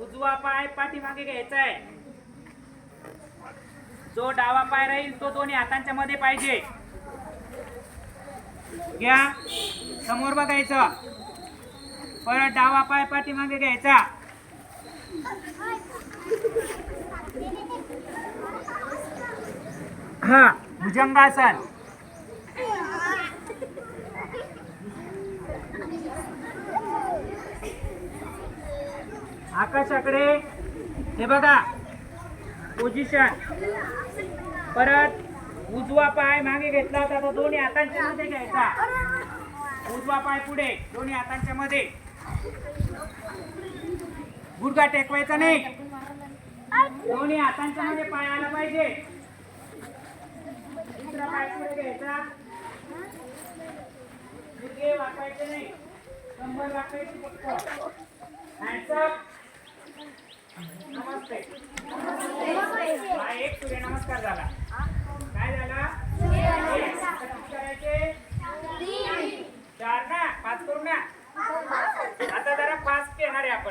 उजवा पाय पाठीमागे घ्यायचा आहे जो डावा पाय राहील तो दोन्ही हातांच्या मध्ये पाहिजे. घ्या. समोर बघायचं. परत डावा पाय पाठीमागे घ्यायचा. हा भुजंगासन. आकाशाकडे. हे बघा. पोझिशन परत उजवा पाय मागे घेतला होता तो दोन्ही हातांच्या मध्ये घ्यायचा. उजवा पाय पुढे दोन्ही हातांच्या मध्ये. गुडघा टेकवायचा नाही. दोन्ही हातांच्या मध्ये पाय आला पाहिजे. दुसरा पाय पुढे घ्यायचा. गुडघे वाकायचे नाही. कंबर वाकायची फक्त. हँडसअप. नमस्ते. हा एक सूर्य नमस्कार झाला. काय झाला? करायचे चार ना पाच करू ना. आता जरा फास्ट येणार आहे आपण.